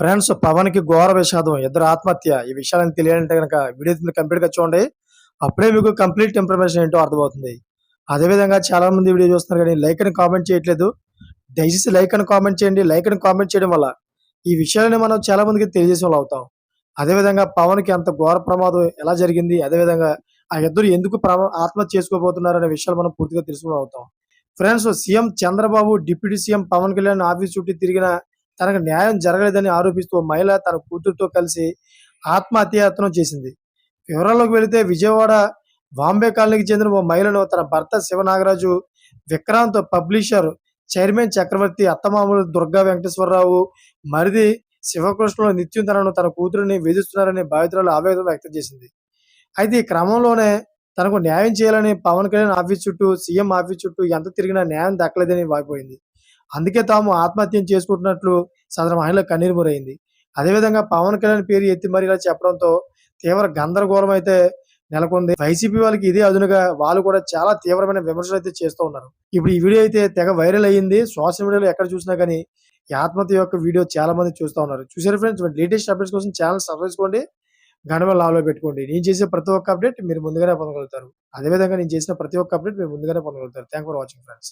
Friends పవన్కి ఘోర విషాదం. ఇద్దరు ఆత్మహత్య. ఈ విషయాలను తెలియాలంటే కనుక వీడియో కంప్లీట్గా చూడండి. అప్పుడే మీకు కంప్లీట్ ఇన్ఫర్మేషన్ ఏంటో అర్థమవుతుంది. అదేవిధంగా చాలా మంది వీడియో చూస్తున్నారు కానీ లైక్ అని కామెంట్ చేయట్లేదు. దయచేసి లైక్ అని కామెంట్ చేయండి. లైక్ అని కామెంట్ చేయడం వల్ల ఈ విషయాలని మనం చాలా మందికి తెలియజేసే వాళ్ళు అవుతాం. అదేవిధంగా పవన్కి అంత ఘోర ప్రమాదం ఎలా జరిగింది? అదేవిధంగా ఆ ఇద్దరు ఎందుకు ఆత్మహత్య చేసుకోబోతున్నారు అనే విషయాలు మనం పూర్తిగా తెలుసుకుని అవుతాం. Friends C M Chandrababu deputy C M Pawan Kalyan office చుట్టూ తిరిగిన తనకు న్యాయం జరగలేదని ఆరోపిస్తూ ఓ మహిళ తన కూతురుతో కలిసి ఆత్మహత్యాయత్నం చేసింది. వివరాల్లోకి వెళితే విజయవాడ బాంబే కాలనీకి చెందిన ఓ మహిళను తన భర్త శివనాగరాజు విక్రాంత్ పబ్లిషర్ చైర్మన్ చక్రవర్తి అత్తమామలు దుర్గా వెంకటేశ్వరరావు మరిది శివకృష్ణుడు నిత్యం తనను తన కూతురిని వేధిస్తున్నారని బాధితురాలు ఆవేదన వ్యక్తం చేసింది. అయితే ఈ క్రమంలోనే తనకు న్యాయం చేయాలని పవన్ కళ్యాణ్ ఆఫీస్ చుట్టూ సీఎం ఆఫీస్ చుట్టూ ఎంత తిరిగినా న్యాయం దక్కలేదని వాపోయింది. అందుకే తాము ఆత్మహత్యం చేసుకుంటున్నట్లు సదరు మహిళ కన్నీరు మురైంది. అదేవిధంగా పవన్ కళ్యాణ్ పేరు ఎత్తి మరి ఇలా చెప్పడంతో తీవ్ర గందరగోళం అయితే నెలకొంది. వైసీపీ వాళ్ళకి ఇదే అదునుగా వాళ్ళు కూడా చాలా తీవ్రమైన విమర్శలు అయితే చేస్తూ ఉన్నారు. ఇప్పుడు ఈ వీడియో అయితే తెగ వైరల్ అయ్యింది. సోషల్ మీడియాలో ఎక్కడ చూసినా కానీ ఈ ఆత్మహత్య యొక్క వీడియో చాలా మంది చూస్తూ ఉన్నారు. చూసారు ఫ్రెండ్స్? లేటెస్ట్ అప్డేట్స్ కోసం ఛానల్ సబ్స్క్రైబ్ చేసుకోండి. గంట లాలో పెట్టుకోండి. నేను చేసే ప్రతి ఒక్క అప్డేట్ మీరు ముందుగానే పొందగలుగుతారు. అదేవిధంగా నేను చేసిన ప్రతి ఒక్క అప్డేట్ మీరు ముందుగానే పొందగలుగుతారు. Thank for watching friends